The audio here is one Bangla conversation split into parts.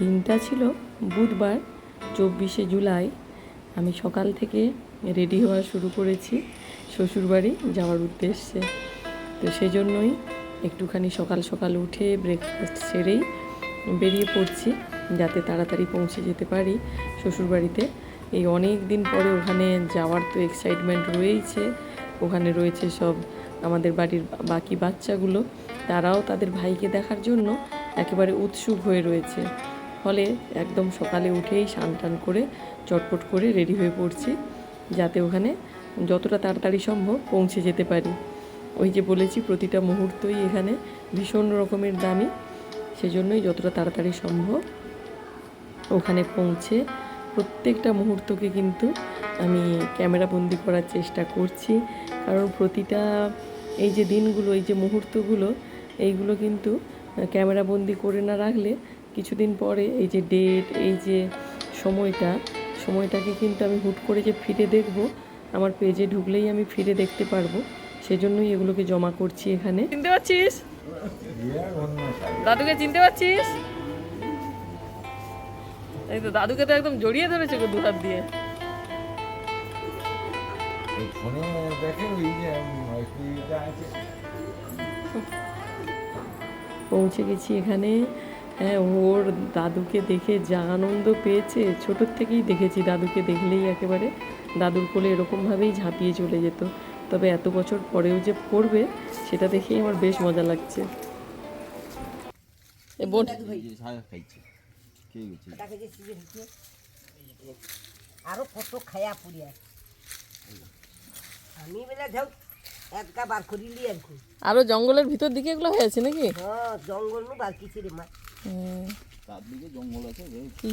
দিনটা ছিল বুধবার, চব্বিশে জুলাই। আমি সকাল থেকে রেডি হওয়া শুরু করেছি শ্বশুরবাড়ি যাওয়ার উদ্দেশ্যে। তো সেজন্যই একটুখানি সকাল সকাল উঠে ব্রেকফাস্ট সেরেই বেরিয়ে পড়ছি যাতে তাড়াতাড়ি পৌঁছে যেতে পারি শ্বশুরবাড়িতে। এই অনেক দিন পরে ওখানে যাওয়ার তো এক্সাইটমেন্ট রয়েইছে। ওখানে রয়েছে সব আমাদের বাড়ির বাকি বাচ্চাগুলো। তারাও তাদের ভাইকে দেখার জন্য একেবারে উৎসুক হয়ে রয়েছে। ফলে একদম সকালে উঠেই স্নান টান করে, চটপট করে রেডি হয়ে পড়ছি, যাতে ওখানে যতটা তাড়াতাড়ি সম্ভব পৌঁছে যেতে পারি। ওই যে বলেছি, প্রতিটা মুহূর্তই এখানে ভীষণ রকমের দামি, সেজন্যই যতটা তাড়াতাড়ি সম্ভব ওখানে পৌঁছে প্রত্যেকটা মুহূর্তকে কিন্তু আমি ক্যামেরা বন্দি করার চেষ্টা করছি। কারণ প্রতিটা এই যে দিনগুলো, এই যে মুহূর্তগুলো, এইগুলো কিন্তু ক্যামেরা বন্দি করে না রাখলে কিছুদিন পরে এই যে ডেট এই যে সময়টা সময়টাকে কিন্তু আমি হুট করে যে ফিরে দেখব আমার পেজে ঢুকলেই আমি ফিরে দেখতে পারব। সেজন্যই এগুলোকে জমা করছি এখানে। চিনতে পারছিস? দাদুকে চিনতে পারছিস? এই তো দাদুকে তো একদম জড়িয়ে ধরেছে গো দু হাত দিয়ে। পৌঁছে গেছি এখানে। হ্যাঁ ওর দাদুকে দেখে যা আনন্দ পেয়েছে ছোটোর থেকেই দেখেছি দাদুকে দেখলেই একেবারে। দাদুর কোলে এরকমভাবেই ঝাঁপিয়ে চলে যেত। তবে এত বছর পরেও যে করবে সেটা দেখেই আমার বেশ মজা লাগছে। আরও কত খায়া পুড়িয়া। আমি বেলা যাও একটা বার করিলি আর কি আরও জঙ্গলের ভিতর দিকে এগুলো হয়েছে নাকি? হ্যাঁ জঙ্গল নু বার কিছু রে মা। হ্যাঁ। তার দিকে জঙ্গল আছে কি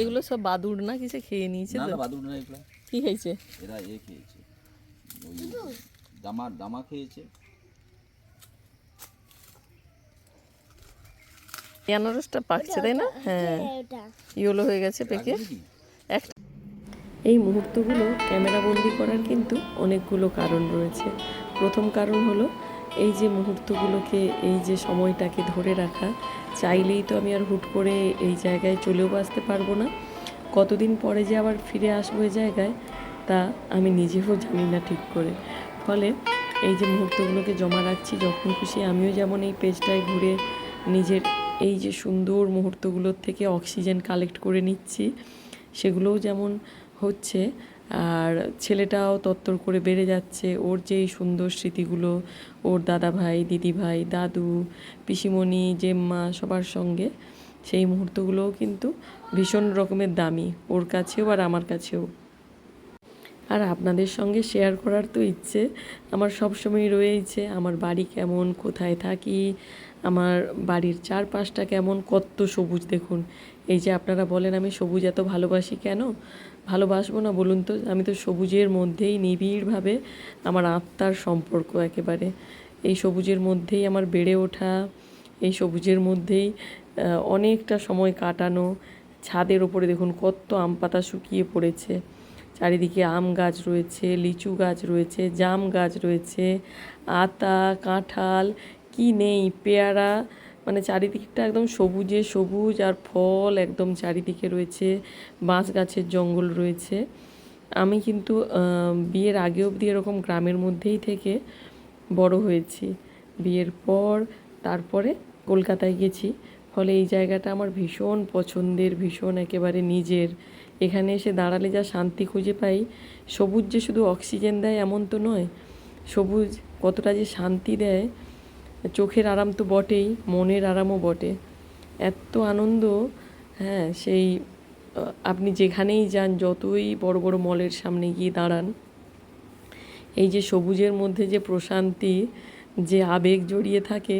এগুলো সব বাদুড় না কিসে খেয়ে নিয়েছে না তো? না এগুলা। কি খাইছে এরা এ খেয়েছে। ওই দামা দামা খেয়েছে। আনারসটা পাকছে তাই না? হ্যাঁ। ইয়েলো হয়ে গেছে পেকে। লাগবে কি? এক এই মুহূর্তগুলো ক্যামেরা বন্দি করার কিন্তু অনেকগুলো কারণ রয়েছে। প্রথম কারণ হলো এই যে মুহূর্তগুলোকে, এই যে সময়টাকে ধরে রাখা, চাইলেই তো আমি আর হুট করে এই জায়গায় চলেও আসতে পারব না। কতদিন পরে যে আবার ফিরে আসব এই জায়গায়, তা আমি নিজেও জানি না ঠিক করে। ফলে এই যে মুহূর্তগুলোকে জমা রাখছি, যখন খুশি আমিও যেমন এই পেজটায় ঘুরে নিজের এই যে সুন্দর মুহূর্তগুলোর থেকে অক্সিজেন কালেক্ট করে নিচ্ছি, সেগুলোও যেমন হচ্ছে আর ছেলেটাও তত্তর করে বেড়ে যাচ্ছে। ওর যে এই সুন্দর স্মৃতিগুলো, ওর দাদা ভাই দিদি ভাই দাদু পিসিমণি, জেম্মা সবার সঙ্গে, সেই মুহূর্তগুলোও কিন্তু ভীষণ রকমের দামি। ওর কাছেও আর আমার কাছেও। আর আপনাদের সঙ্গে শেয়ার করার তো ইচ্ছে, আমার সবসময় রয়েছে আমার বাড়ি কেমন, কোথায় থাকি, আমার বাড়ির চারপাশটা কেমন, কত সবুজ দেখুন। এই যে আপনারা বলেন, আমি সবুজ এত ভালোবাসি কেন? ভালোবাসবো না বলুন তো? আমি তো সবুজের মধ্যেই নিবিড়ভাবে আমার আত্মার সম্পর্ক একেবারে। এই সবুজের মধ্যেই আমার বেড়ে ওঠা, এই সবুজের মধ্যেই অনেকটা সময় কাটানো, ছাদের ওপরে দেখুন কত আম পাতা শুকিয়ে পড়েছে। চারিদিকে আম গাছ রয়েছে, লিচু গাছ রয়েছে, জাম গাছ রয়েছে, আতা, কাঁঠাল, কি নেই, পেয়ারা মানে চারিদিকটা একদম সবুজে সবুজ আর ফল একদম চারিদিকে রয়েছে, বাঁশ গাছের জঙ্গল রয়েছে। আমি কিন্তু বিয়ের আগে অবধি এরকম গ্রামের মধ্যেই থেকে বড় হয়েছি। বিয়ের পর তারপরে কলকাতায় গেছি। ফলে এই জায়গাটা আমার ভীষণ পছন্দের, ভীষণ একেবারে নিজের। এখানে এসে দাঁড়ালে যা শান্তি খুঁজে পাই, সবুজ যে শুধু অক্সিজেন দেয় এমন তো নয়, সবুজ কতটা যে শান্তি দেয় চোখের আরাম তো বটেই, মনের আরামও বটে। এত আনন্দ হ্যাঁ সেই আপনি যেখানেই যান, যতই বড় বড় মলের সামনে গিয়ে দাঁড়ান, এই যে সবুজের মধ্যে যে প্রশান্তি, যে আবেগ জড়িয়ে থাকে,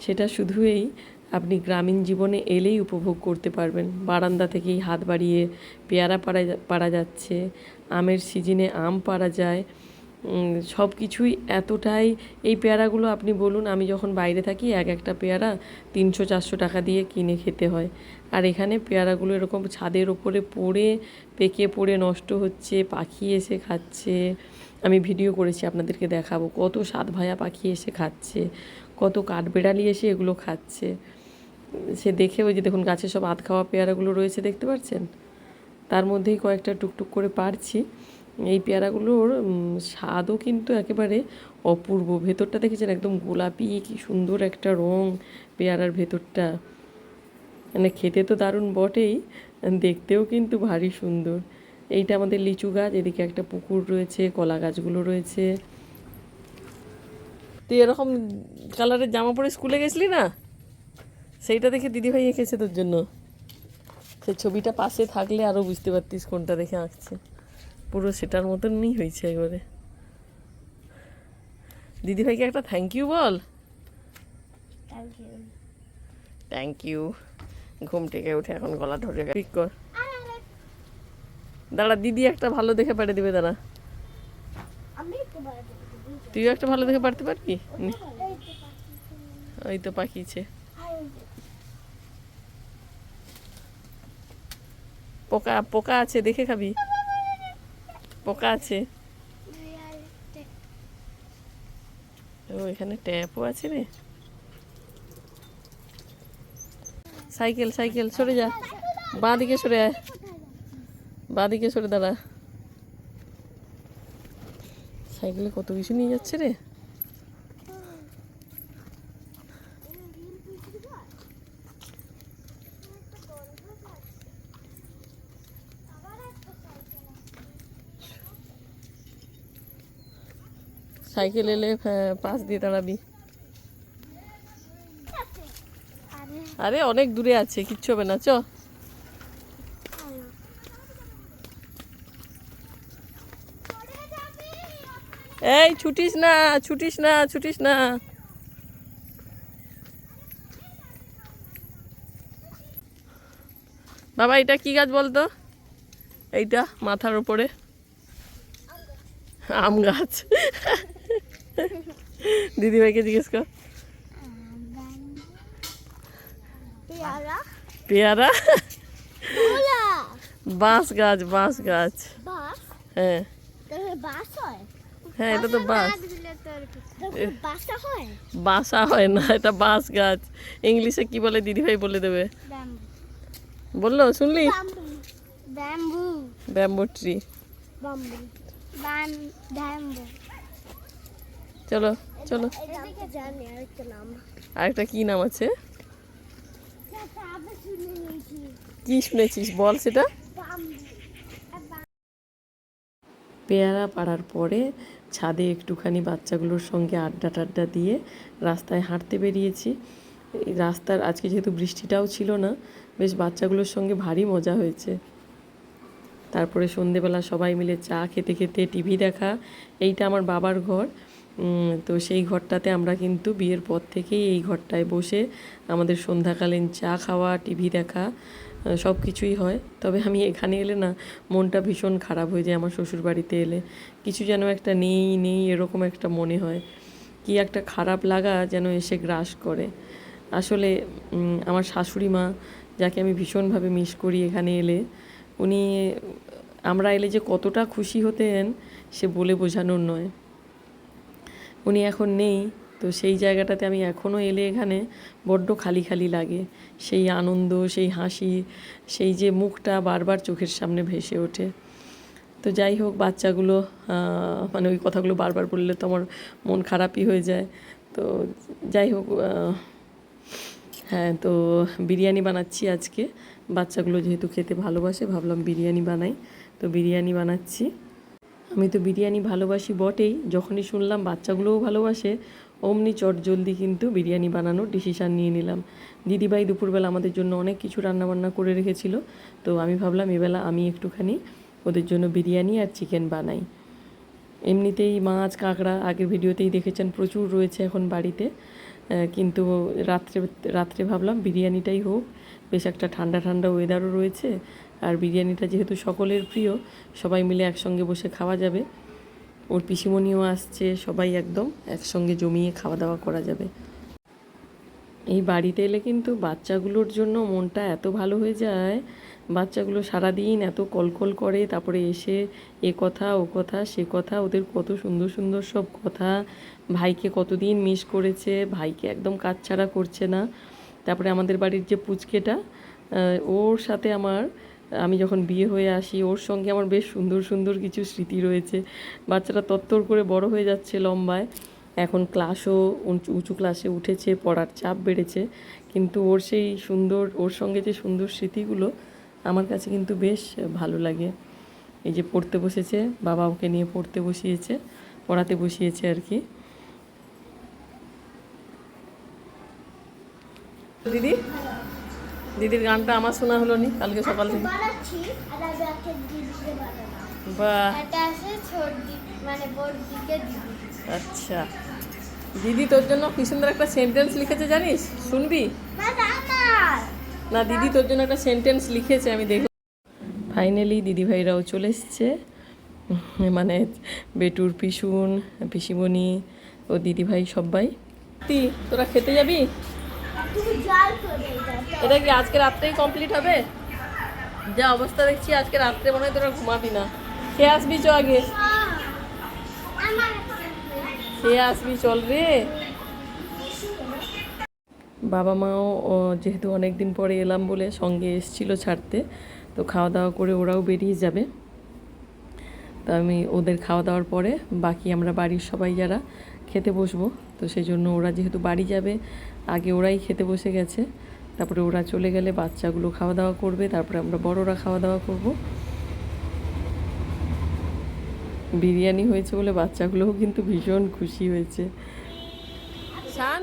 সেটা শুধুই আপনি গ্রামীণ জীবনে এলেই উপভোগ করতে পারবেন। বারান্দা থেকেই হাত বাড়িয়ে পেয়ারা পাড়া পাড়া যাচ্ছে, আমের সিজনে আম পাড়া যায় সব কিছুই এতটাই, এই পেয়ারাগুলো আপনি বলুন, আমি যখন বাইরে থাকি, এক একটা পেয়ারা তিনশো, চারশো টাকা দিয়ে কিনে খেতে হয়। আর এখানে পেয়ারাগুলো এরকম ছাদের ওপরে পড়ে, পেকে পড়ে নষ্ট হচ্ছে, পাখি এসে খাচ্ছে। আমি ভিডিও করেছি, আপনাদেরকে দেখাবো। কত সাত ভায়া পাখি এসে খাচ্ছে, কত কাঠবেড়ালি এসে এগুলো খাচ্ছে। সে দেখে ওই যে দেখুন, গাছে সব আধ খাওয়া পেয়ারাগুলো রয়েছে, দেখতে পাচ্ছেন তার মধ্যেই কয়েকটা টুকটুক করে পারছি। এই পেয়ারাগুলোর স্বাদও কিন্তু একেবারে অপূর্ব। ভেতরটা দেখেছেন একদম গোলাপি, কি সুন্দর একটা রং পেয়ারার ভেতরটা। মানে খেতে তো দারুণ বটেই, দেখতেও কিন্তু ভারী সুন্দর। এইটা আমাদের লিচু গাছ, এদিকে একটা পুকুর রয়েছে, কলা গাছগুলো রয়েছে। তুই এরকম কালারের জামা পরে স্কুলে গেছিলি না? সেইটা দেখে দিদিভাই এঁকেছে তোর জন্য। সে ছবিটা পাশে থাকলে আরও বুঝতে পারতিস কোনটা দেখে আঁকছে। পুরো সেটার মতনই হয়েছে একবারে। দিদিভাইকে একটা থ্যাংক ইউ বল। থ্যাংক ইউ ঘুম থেকে উঠে এখন গলা ধরে পিক কর। দাঁড়া দিদি একটা ভালো দেখে পাঠিয়ে দেবে দাঁড়া। তুইও একটা ভালো দেখে পারতে পারবি? ওই তো পাকিছে পোকা পোকা আছে দেখে খাবি। পোকা আছে? ও, এখানে ট্যাপও আছে রে। সাইকেল সাইকেল, সরে যা। বাঁ দিকে সরে আয়। বাঁ দিকে সরে দাঁড়া। সাইকেলে কত কিছু নিয়ে যাচ্ছে রে? সাইকেল এলে পাশ দিয়ে দাঁড়াবি। আরে, অনেক দূরে আছে, কিচ্ছু হবে না, চ। এই, ছুটিস না ছুটিস না ছুটিস না। বাবা, এটা কি গাছ বলতো? এইটা, মাথার উপরে। আম গাছ। দিদিভাইকে জিজ্ঞেস কর। পেয়ারা। বাঁশ গাছ বাঁশ গাছ। হ্যাঁ। হয়? হ্যাঁ এটা তো বাঁশ বাসা হয়? না এটা বাঁশ গাছ। ইংলিশে কি বলে দিদিভাই বলে দেবে? বলল শুনলি? ব্যাম্বু। ব্যাম্বু। ট্রি। ব্যাম্বু। চলো চলো। আরেকটা কি নাম আছে? কি শুনেছিস? বল সেটা। পেয়ারা পাড়ার পরে ছাদে একটুখানি বাচ্চাগুলোর সঙ্গে আড্ডা টাড্ডা দিয়ে রাস্তায় হাঁটতে বেরিয়েছি। রাস্তার আজকে যেহেতু বৃষ্টিটাও ছিল না, বেশ বাচ্চাগুলোর সঙ্গে ভারী মজা হয়েছে। তারপরে সন্ধেবেলা সবাই মিলে চা খেতে খেতে টিভি দেখা। এইটা আমার বাবার ঘর। তো সেই ঘরটাতে আমরা কিন্তু বিয়ের পর থেকেই এই ঘরটায় বসে আমাদের সন্ধ্যাকালীন চা খাওয়া, টিভি দেখা সব কিছুই হয়। তবে আমি এখানে এলে না, মনটা ভীষণ খারাপ হয়ে যায় আমার শ্বশুর বাড়িতে এলে। কিছু যেন একটা নেই নেই এরকম একটা মনে হয়। কি একটা খারাপ লাগা যেন এসে গ্রাস করে। আসলে আমার শাশুড়ি মা, যাকে আমি ভীষণভাবে মিস করি এখানে এলে, উনি, আমরা এলে যে কতটা খুশি হতেন, সে বলে বোঝানোর নয়। উনি এখন নেই, তো সেই জায়গাটাতে আমি এখনও এলে এখানে বড্ড খালি খালি লাগে। সেই আনন্দ, সেই হাসি, সেই যে মুখটা বারবার চোখের সামনে ভেসে ওঠে। তো যাই হোক, বাচ্চাগুলো মানে ওই কথাগুলো বারবার বললে তো আমার মন খারাপই হয়ে যায়। তো যাই হোক হ্যাঁ তো বিরিয়ানি বানাচ্ছি আজকে। বাচ্চাগুলো যেহেতু খেতে ভালোবাসে, ভাবলাম বিরিয়ানি বানাই। তো বিরিয়ানি বানাচ্ছি। আমি তো বিরিয়ানি ভালোবাসি বটেই, যখনই শুনলাম বাচ্চাগুলোও ভালোবাসে, অমনি চট জলদি কিন্তু বিরিয়ানি বানানোর ডিসিশান নিয়ে নিলাম। দিদিভাই দুপুরবেলা আমাদের জন্য অনেক কিছু রান্নাবান্না করে রেখেছিল, তো আমি ভাবলাম এবেলা আমি একটুখানি ওদের জন্য বিরিয়ানি আর চিকেন বানাই। এমনিতেই মাছ কাঁকড়া, আগের ভিডিওতেই দেখেছেন প্রচুর রয়েছে এখন বাড়িতে কিন্তু রাত্রে রাত্রে ভাবলাম বিরিয়ানিটাই হোক, বেশ একটা ঠান্ডা ঠান্ডা ওয়েদারও রয়েছে আর বিরিয়ানিটা যেহেতু সকলের প্রিয়, সবাই মিলে একসঙ্গে বসে খাওয়া যাবে। ওর পিসিমণিও আসছে, সবাই একদম একসঙ্গে জমিয়ে খাওয়া দাওয়া করা যাবে। এই বাড়িতে এলে কিন্তু বাচ্চাগুলোর জন্য মনটা এত ভালো হয়ে যায়। বাচ্চাগুলো সারাদিন এত কলকল করে, তারপরে এসে এ কথা, ও কথা, সে কথা, ওদের কত সুন্দর সুন্দর সব কথা। ভাইকে কতদিন মিস করেছে, ভাইকে একদম কাজ ছাড়া করছে না। তারপরে আমাদের বাড়ির যে পুচকেটা ওর সাথে আমার আমি যখন বিয়ে হয়ে আসি, ওর সঙ্গে আমার বেশ সুন্দর সুন্দর কিছু স্মৃতি রয়েছে। বাচ্চারা তত্তর করে বড় হয়ে যাচ্ছে লম্বায়। এখন ক্লাসও উঁচু ক্লাসে উঠেছে, পড়ার চাপ বেড়েছে। কিন্তু ওর সেই সুন্দর, ওর সঙ্গে যে সুন্দর স্মৃতিগুলো, আমার কাছে কিন্তু বেশ ভালো লাগে। এই যে পড়তে বসেছে, বাবা ওকে নিয়ে পড়তে বসিয়েছে, পড়াতে বসিয়েছে আর কি। দিদি? দিদির গানটা আমার শোনা হলো নি কালকে সকাল থেকে। মানে আচ্ছা। দিদি তোর জন্য কি সুন্দর একটা সেন্টেন্স লিখেছে জানিস? শুনবি? না দিদি তোর জন্য একটা সেন্টেন্স লিখেছে আমি দেখলাম। ফাইনালি দিদিভাইরাও চলে এসছে। মানে বেটুর পিসুন পিসিমণি ও দিদিভাই সবাই। তুই তোরা খেতে যাবি? এটা কি আজকে রাত্রেই কমপ্লিট হবে? যা অবস্থা দেখছি, আজকে রাত্রে মনে হয় তোরা ঘুমাবি না। খেয়ে আসবি চ আগে। খেয়ে আসবি চল রে। বাবা মাও যেহেতু অনেক দিন পরে এলাম বলে সঙ্গে এসছিল ছাড়তে, তো খাওয়া দাওয়া করে ওরাও বেরিয়ে যাবে। তো আমি ওদের খাওয়া দাওয়ার পরে বাকি আমরা বাড়ির সবাই যারা খেতে বসবো, তো সেই জন্য ওরা যেহেতু বাড়ি যাবে, আগে ওরাই খেতে বসে গেছে। তারপরে ওরা চলে গেলে বাচ্চাগুলো খাওয়া দাওয়া করবে, তারপরে আমরা বড়রা খাওয়া দাওয়া করব। বিরিয়ানি হয়েছে বলে বাচ্চাগুলোও কিন্তু ভীষণ খুশি হয়েছে। শান,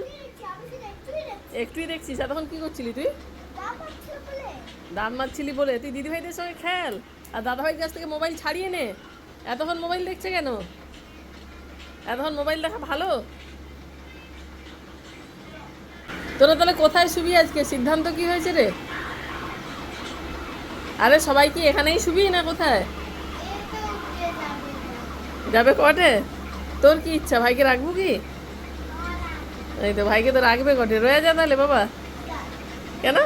একটুই দেখছিস এতক্ষণ কি করছিলি তুই? দাঁত মারছিলি বলে, তুই দিদিভাইদের সঙ্গে খেল, আর দাদাভাইয়ের কাছ থেকে মোবাইল ছাড়িয়ে নে। এতক্ষণ মোবাইল দেখছে কেন? এতক্ষণ মোবাইল দেখা ভালো? তোরা তাহলে কোথায় শুবি আজকে? সিদ্ধান্ত কি হয়েছে রে? আরে সবাই কি এখানেই শুবি না কোথায়? যাবে কটে? তোর কি ইচ্ছা? ভাইকে রাখব কি? এই তো ভাইকে তো রাখবে কটে। রয়ে যা তাহলে বাবা। কেন?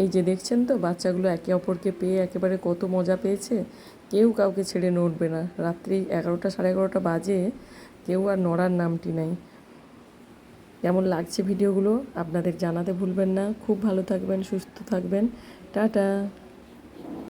এই যে দেখছেন তো, বাচ্চাগুলো একে অপরকে পেয়ে একেবারে কত মজা পেয়েছে। কেউ কাউকে ছেড়ে নড়বে না। রাত্রি এগারোটা, সাড়ে এগারোটা বাজে। কেউ আর নড়ার নামটি নাই। কেমন লাগছে ভিডিওগুলো আপনাদের জানাতে ভুলবেন না। খুব ভালো থাকবেন সুস্থ থাকবেন। টাটা।